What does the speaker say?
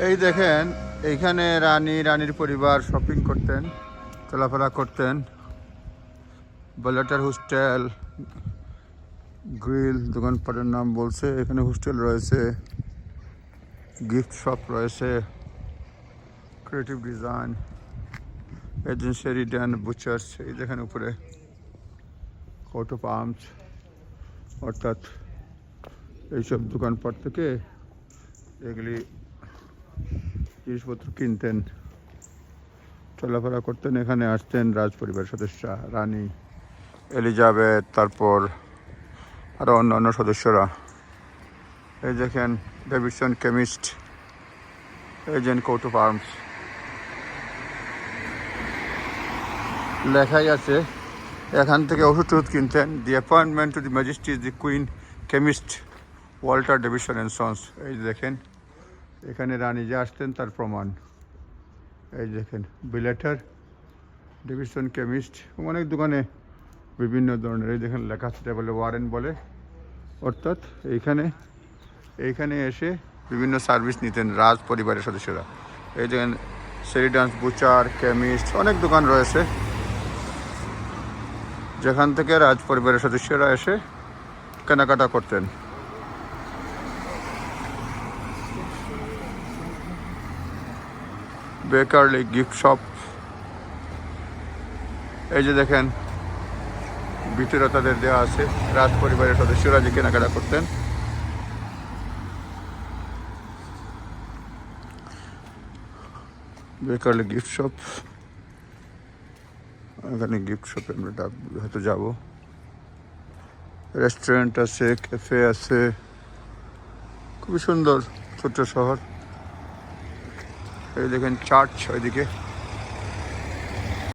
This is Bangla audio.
এই দেখেন, এইখানে রানী, রানীর পরিবার শপিং করতেন, চলাফেরা করতেন। বলেটার হোস্টেল গ্রিল দোকানপাটের নাম বলছে, এখানে হোস্টেল রয়েছে গিফট শপ রয়েছে creative design agency return butchers এই দেখেন উপরে কোট আর্মস অর্থাৎ এইসব দোকানপাট থেকে এগুলি জিনিসপত্র কিনতেন, চলাফেরা করতেন, এখানে আসতেন রাজ পরিবারের সদস্যরা, রানী এলিজাবেথ, তারপর আরও অন্যান্য সদস্যরা। এই দেখেন Davidson chemist agent court of arms লেখাই আছে, এখান থেকে ওষুধ টষুধ কিনতেন। The appointment to the majesty the queen chemist Walter Davidson and sons এই দেখেন এখানে রানী যে আসতেন তার প্রমাণ। এই দেখেন বিলেটার ডেভিশন কেমিস্ট অনেক দোকানে বিভিন্ন ধরনের, এই দেখেন লেখা আছে বলে ওয়ারেন বলে। অর্থাৎ এইখানে এইখানে এসে বিভিন্ন সার্ভিস নিতেন রাজ পরিবারের সদস্যরা। এই দেখেন সেরিডান্স বুচার কেমিস্ট অনেক দোকান রয়েছে। যেখান থেকে রাজ পরিবারের সদস্যরা এসে কেনাকাটা করতেন। বেকারলি গিফট শপ। এই যে দেখেন, ভিতরে তাদের দেওয়া আছে, রাজ পরিবারের সদস্যরা যে কেনাকাটা করতেন। বেকারলি গিফট শপ। এখানে গিফট শপে আমরা ডাক হয়তো যাব। রেস্টুরেন্ট আছে, ক্যাফে আছে। খুবই সুন্দর, ছোট্ট শহর। এই দেখেন চার্চ ওইদিকে